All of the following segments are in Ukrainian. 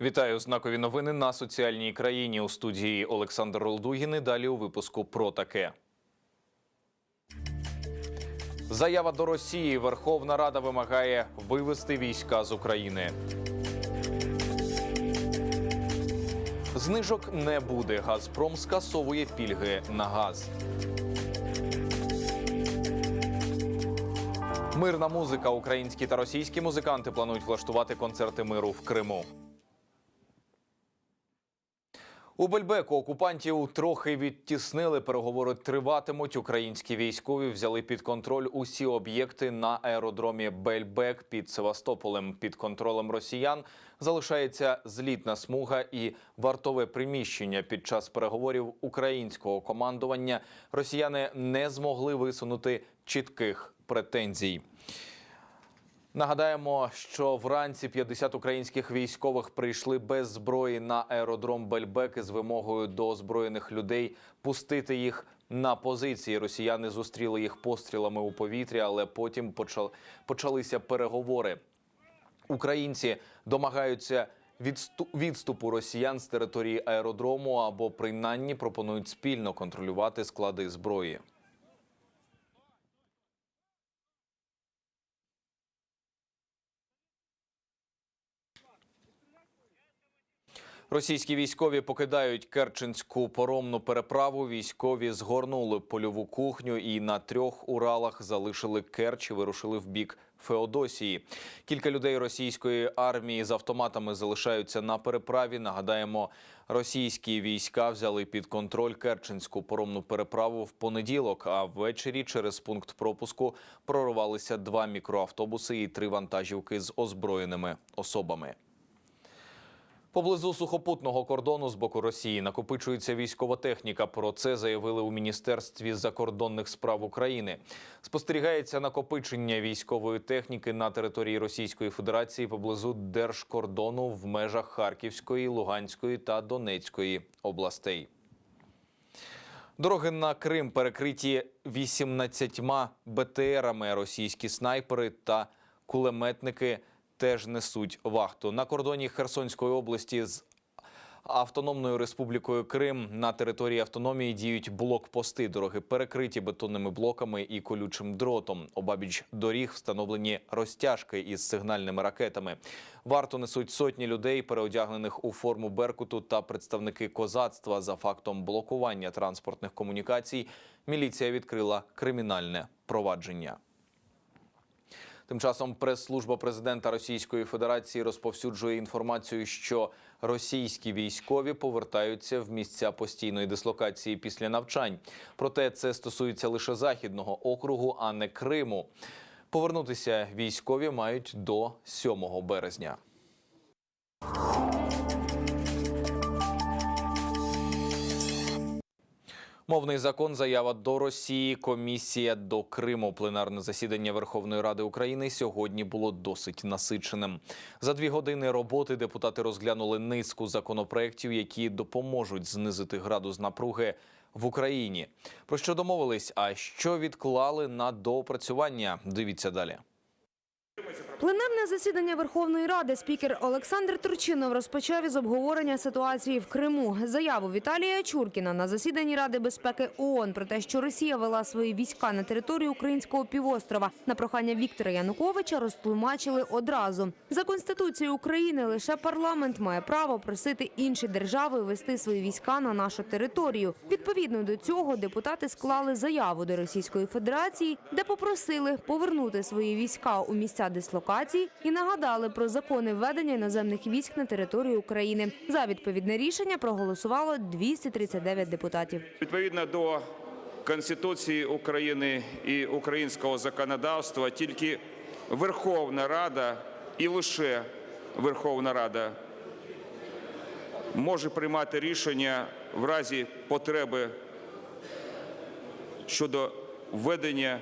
Вітаю знакові новини на соціальній країні у студії Олександр Ролдугін. І Далі у випуску про таке. Заява до Росії. Верховна Рада вимагає вивести війська з України. Знижок не буде. Газпром скасовує пільги на газ. Мирна музика. Українські та російські музиканти планують влаштувати концерти миру в Криму. У Бельбеку окупантів трохи відтіснили. Переговори триватимуть. Українські військові взяли під контроль усі об'єкти на аеродромі Бельбек під Севастополем. Під контролем росіян залишається злітна смуга і вартове приміщення. Під час переговорів українського командування росіяни не змогли висунути чітких претензій. Нагадаємо, що вранці 50 українських військових прийшли без зброї на аеродром Бельбек із вимогою до озброєних людей пустити їх на позиції. Росіяни зустріли їх пострілами у повітря, але потім почал- почалися переговори. Українці домагаються відступу росіян з території аеродрому або принаймні пропонують спільно контролювати склади зброї. Російські військові покидають Керченську поромну переправу. Військові згорнули польову кухню і на трьох Уралах залишили Керч і вирушили в бік Феодосії. Кілька людей російської армії з автоматами залишаються на переправі. Нагадаємо, російські війська взяли під контроль Керченську поромну переправу в понеділок. А ввечері через пункт пропуску прорвалися два мікроавтобуси і три вантажівки з озброєними особами. Поблизу сухопутного кордону з боку Росії накопичується військова техніка. Про це заявили у міністерстві закордонних справ України. Спостерігається накопичення військової техніки на території Російської Федерації поблизу держкордону в межах Харківської, Луганської та Донецької областей. Дороги на Крим перекриті 18 БТРами. Російські снайпери та кулеметники теж несуть вахту. На кордоні Херсонської області з Автономною Республікою Крим на території автономії діють блокпости. Дороги перекриті бетонними блоками і колючим дротом. Обабіч доріг встановлені розтяжки із сигнальними ракетами. Варту несуть сотні людей, переодягнених у форму Беркуту та представники козацтва. За фактом блокування транспортних комунікацій міліція відкрила кримінальне провадження. Тим часом прес-служба президента Російської Федерації розповсюджує інформацію, що російські військові повертаються в місця постійної дислокації після навчань. Проте це стосується лише західного округу, а не Криму. Повернутися військові мають до 7 березня. Мовний закон, заява до Росії, комісія до Криму. Пленарне засідання Верховної Ради України сьогодні було досить насиченим. За дві години роботи депутати розглянули низку законопроєктів, які допоможуть знизити градус напруги в Україні. Про що домовились, а що відклали на доопрацювання? Дивіться далі. Пленарне засідання Верховної Ради спікер Олександр Турчинов розпочав із обговорення ситуації в Криму. Заяву Віталія Чуркіна на засіданні Ради безпеки ООН про те, що Росія вела свої війська на територію українського півострова на прохання Віктора Януковича розтлумачили одразу. За конституцією України лише парламент має право просити інші держави вести свої війська на нашу територію. Відповідно до цього депутати склали заяву до Російської Федерації, де попросили повернути свої війська у місця дислокації і нагадали про закони введення іноземних військ на територію України. За відповідне рішення проголосувало 239 депутатів. Відповідно до Конституції України і українського законодавства, тільки Верховна Рада і лише Верховна Рада може приймати рішення в разі потреби щодо введення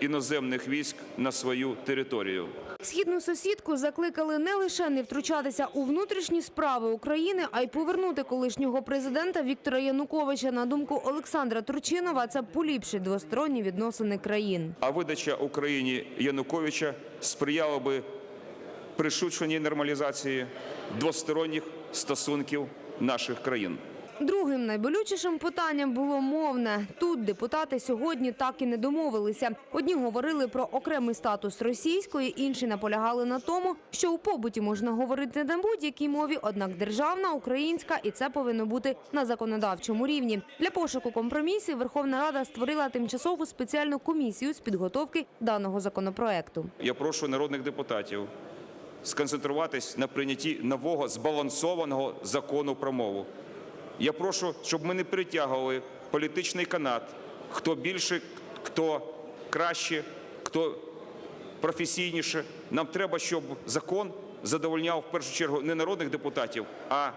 іноземних військ на свою територію. Східну сусідку закликали не лише не втручатися у внутрішні справи України, а й повернути колишнього президента Віктора Януковича. На думку Олександра Турчинова, це поліпшить двосторонні відносини країн. А видача Україні Януковича сприяла би пришвидшеній нормалізації двосторонніх стосунків наших країн. Другим найболючішим питанням було мовне. Тут депутати сьогодні так і не домовилися. Одні говорили про окремий статус російської, інші наполягали на тому, що у побуті можна говорити на будь-якій мові, однак державна, українська, і це повинно бути на законодавчому рівні. Для пошуку компромісів Верховна Рада створила тимчасову спеціальну комісію з підготовки даного законопроекту. Я прошу народних депутатів сконцентруватись на прийнятті нового збалансованого закону про мову. Я прошу, щоб ми не притягували політичний канат, хто більше, хто краще, хто професійніше. Нам треба, щоб закон задовольняв в першу чергу не народних депутатів, а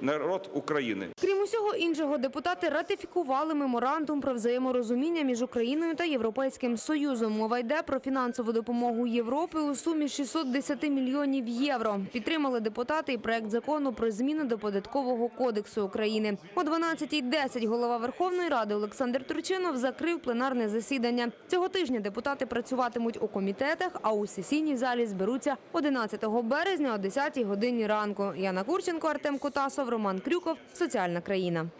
народ України. Усього іншого, депутати ратифікували меморандум про взаєморозуміння між Україною та Європейським Союзом. Мова йде про фінансову допомогу Європи у сумі 610 мільйонів євро. Підтримали депутати і проект закону про зміни до податкового кодексу України. О 12.10 голова Верховної Ради Олександр Турчинов закрив пленарне засідання. Цього тижня депутати працюватимуть у комітетах, а у сесійній залі зберуться 11 березня о 10 годині ранку. Яна Курченко, Артем Кутасов, Роман Крюков. Соціальна країна.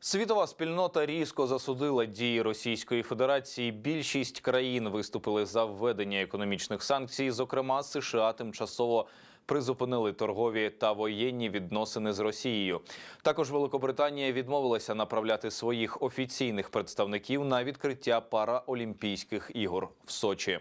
Світова спільнота різко засудила дії Російської Федерації. Більшість країн виступили за введення економічних санкцій. Зокрема, США тимчасово призупинили торгові та воєнні відносини з Росією. Також Великобританія відмовилася направляти своїх офіційних представників на відкриття параолімпійських ігор в Сочі.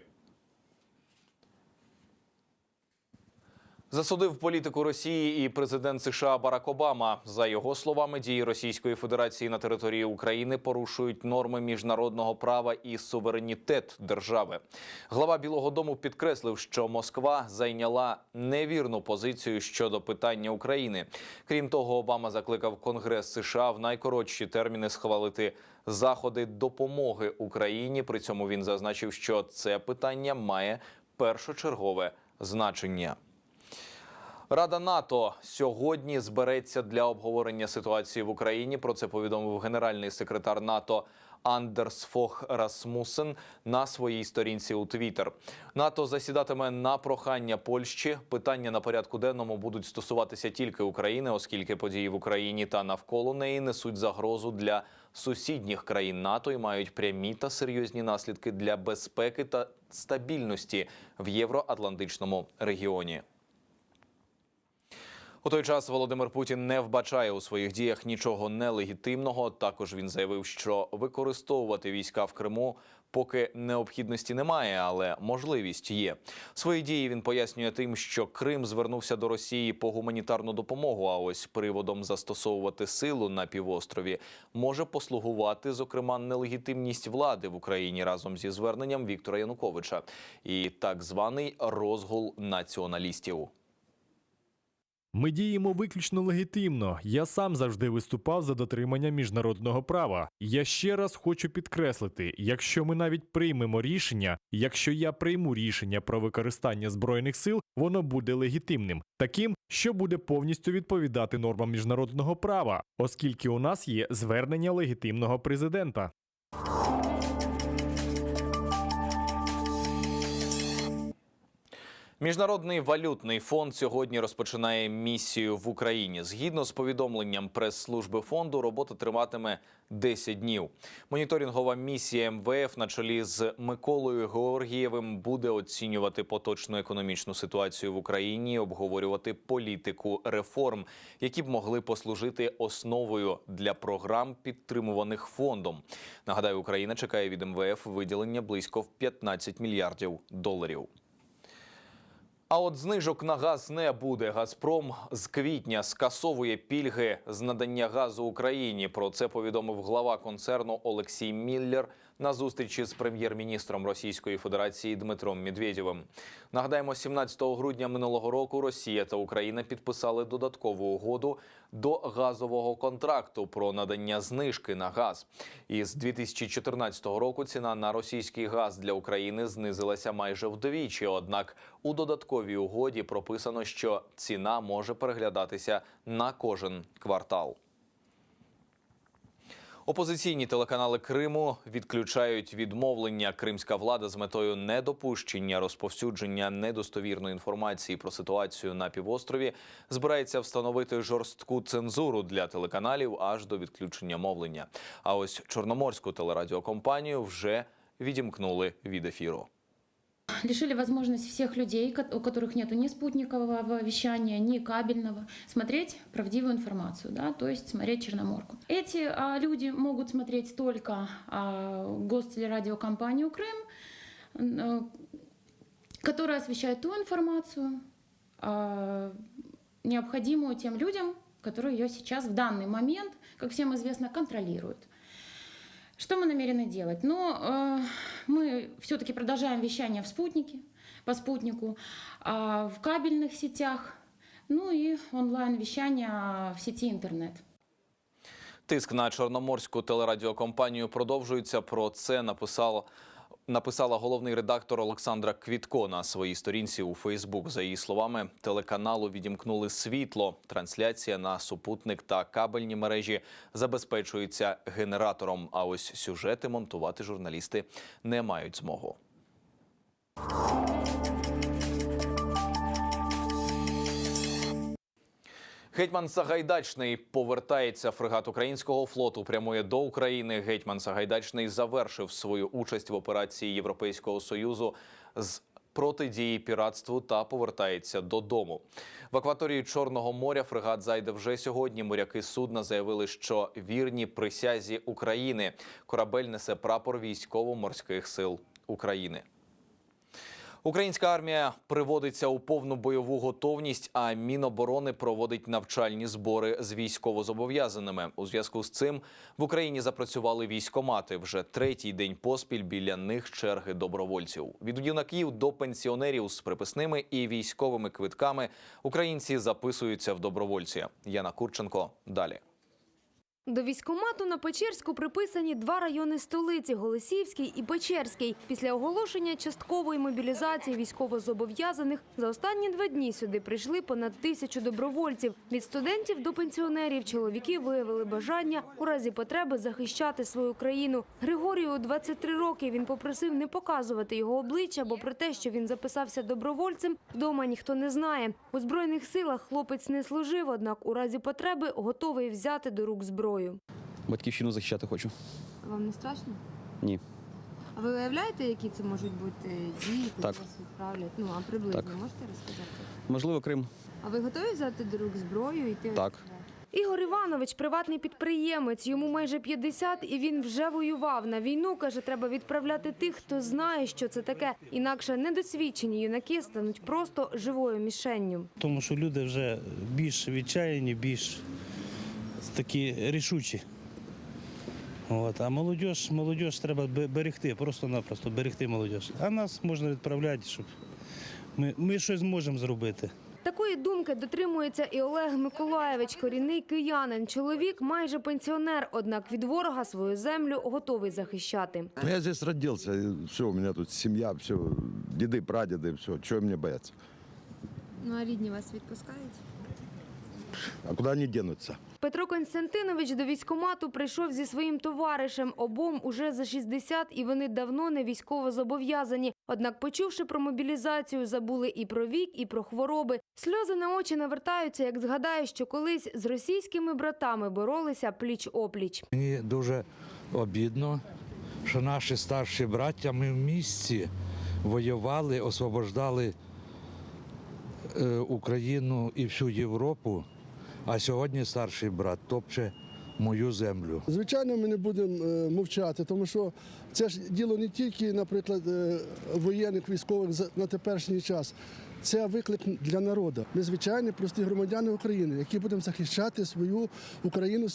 Засудив політику Росії і президент США Барак Обама. За його словами, дії Російської Федерації на території України порушують норми міжнародного права і суверенітет держави. Глава Білого Дому підкреслив, що Москва зайняла невірну позицію щодо питання України. Крім того, Обама закликав Конгрес США в найкоротші терміни схвалити заходи допомоги Україні. При цьому він зазначив, що це питання має першочергове значення. Рада НАТО сьогодні збереться для обговорення ситуації в Україні. Про це повідомив генеральний секретар НАТО Андерс Фох Расмусен на своїй сторінці у Твіттер. НАТО засідатиме на прохання Польщі. Питання на порядку денному будуть стосуватися тільки України, оскільки події в Україні та навколо неї несуть загрозу для сусідніх країн НАТО і мають прямі та серйозні наслідки для безпеки та стабільності в євроатлантичному регіоні. У той час Володимир Путін не вбачає у своїх діях нічого нелегітимного. Також він заявив, що використовувати війська в Криму поки необхідності немає, але можливість є. Свої дії він пояснює тим, що Крим звернувся до Росії по гуманітарну допомогу. А ось приводом застосовувати силу на півострові може послугувати, зокрема, нелегітимність влади в Україні разом зі зверненням Віктора Януковича і так званий розгул націоналістів. Ми діємо виключно легітимно. Я сам завжди виступав за дотримання міжнародного права. Я ще раз хочу підкреслити: якщо ми навіть приймемо рішення, якщо я прийму рішення про використання збройних сил, воно буде легітимним, таким, що буде повністю відповідати нормам міжнародного права, оскільки у нас є звернення легітимного президента. Міжнародний валютний фонд сьогодні розпочинає місію в Україні. Згідно з повідомленням прес-служби фонду, робота триватиме 10 днів. Моніторингова місія МВФ на чолі з Миколою Георгієвим буде оцінювати поточну економічну ситуацію в Україні, обговорювати політику реформ, які б могли послужити основою для програм, підтримуваних фондом. Нагадаю, Україна чекає від МВФ виділення близько в 15 мільярдів доларів. А от знижок на газ не буде. Газпром з квітня скасовує пільги з надання газу Україні. Про це повідомив глава концерну Олексій Міллер на зустрічі з прем'єр-міністром Російської Федерації Дмитром Медведєвим. Нагадаємо, 17 грудня минулого року Росія та Україна підписали додаткову угоду до газового контракту про надання знижки на газ. І з 2014 року ціна на російський газ для України знизилася майже вдвічі. Однак у додатковій угоді прописано, що ціна може переглядатися на кожен квартал. Опозиційні телеканали Криму відключають відмовлення. Кримська влада з метою недопущення розповсюдження недостовірної інформації про ситуацію на півострові збирається встановити жорстку цензуру для телеканалів аж до відключення мовлення. А ось чорноморську телерадіокомпанію вже відімкнули від ефіру. Лишили возможности всех людей, у которых нет ни спутникового вещания, ни кабельного, смотреть правдивую информацию, да, то есть смотреть Черноморку. Эти а, люди могут смотреть только а, гостелерадиокомпанию «Крым», э, которая освещает ту информацию, а, необходимую тем людям, которые ее сейчас в данный момент, как всем известно, контролируют. Что мы намерены делать? Ну, э, мы все-таки продолжаем вещание в спутнике, по спутнику, а, в кабельных сетях, ну и онлайн-вещание в сети интернет. Тиск на чорноморську телерадіокомпанію продовжується. Про це написав. Написала головний редактор Олександра Квітко на своїй сторінці у Фейсбук. За її словами, телеканалу відімкнули світло. Трансляція на супутник та кабельні мережі забезпечується генератором. А ось сюжети монтувати журналісти не мають змогу. Гетьман Сагайдачний повертається. Фрегат українського флоту прямує до України. Гетьман Сагайдачний завершив свою участь в операції Європейського союзу з протидії піратству та повертається додому. В акваторії Чорного моря фрегат зайде вже сьогодні. Моряки судна заявили, що вірні присязі України. Корабель несе прапор військово-морських сил України. Українська армія приводиться у повну бойову готовність, а Міноборони проводить навчальні збори з військовозобов'язаними. У зв'язку з цим в Україні запрацювали військомати. Вже третій день поспіль біля них черги добровольців. Від юнаків до пенсіонерів з приписними і військовими квитками українці записуються в добровольці. Яна Курченко далі. До військкомату на Печерську приписані два райони столиці – Голосіївський і Печерський. Після оголошення часткової мобілізації військовозобов'язаних за останні два дні сюди прийшли понад тисячу добровольців. Від студентів до пенсіонерів чоловіки виявили бажання у разі потреби захищати свою країну. Григорію 23 роки. Він попросив не показувати його обличчя, бо про те, що він записався добровольцем, вдома ніхто не знає. У збройних силах хлопець не служив, однак у разі потреби готовий взяти до рук зброю. Батьківщину захищати хочу. Вам не страшно? Ні. А ви уявляєте, які це можуть бути дії, Так. вас відправлять? Ну а приблизно Так. можете розказати? Можливо, Крим. А ви готові взяти до рук зброю і йти? Так. Ігор Іванович приватний підприємець. Йому майже 50 і він вже воював. На війну каже, треба відправляти тих, хто знає, що це таке. Інакше недосвідчені юнаки стануть просто живою мішенню. Тому що люди вже більш відчаяні, більш такі рішучі. От. А молодь, молодь треба берегти, просто-напросто берегти молодь. А нас можна відправляти, щоб ми, ми щось можемо зробити. Такої думки дотримується і Олег Миколаєвич, корінний киянин. Чоловік майже пенсіонер, однак від ворога свою землю готовий захищати. Я здесь родился, все, у меня тут семья, все, деды, прадеды, все, чего мне бояться? Ну а рідні вас відпускають? А куда они денутся? Петро Константинович до військкомату прийшов зі своїм товаришем. Обом уже за 60 і вони давно не військово зобов'язані. Однак, почувши про мобілізацію, забули і про вік, і про хвороби. Сльози на очі навертаються, як згадаю, що колись з російськими братами боролися пліч-опліч. Мені дуже обідно, що наші старші браття ми в місті воювали, освобождали е, Україну і всю Європу, а сьогодні старший брат топче мою землю. Звичайно, ми не будемо е, мовчати, тому що це ж діло не тільки, наприклад, е, воєнних військових на теперішній час. Це виклик для народу. Ми звичайні прості громадяни України, які будемо захищати свою Україну,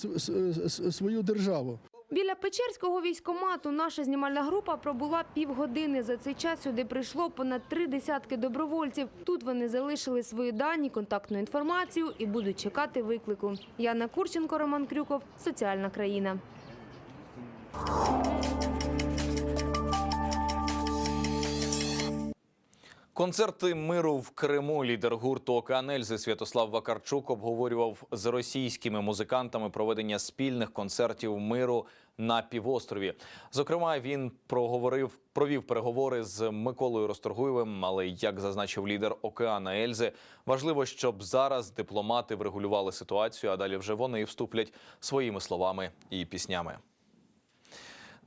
свою державу. Біля Печерського військомату наша знімальна група пробула півгодини. За цей час сюди прийшло понад три десятки добровольців. Тут вони залишили свої дані, контактну інформацію і будуть чекати виклику. Яна Курченко, Роман Крюков, Соціальна країна. Концерти миру в Криму лідер гурту Океанельзи Святослав Вакарчук обговорював з російськими музикантами проведення спільних концертів миру на півострові. Зокрема, він проговорив провів переговори з Миколою Росторгуєвим. Але як зазначив лідер Океана Ельзи, важливо, щоб зараз дипломати врегулювали ситуацію, а далі вже вони вступлять своїми словами і піснями.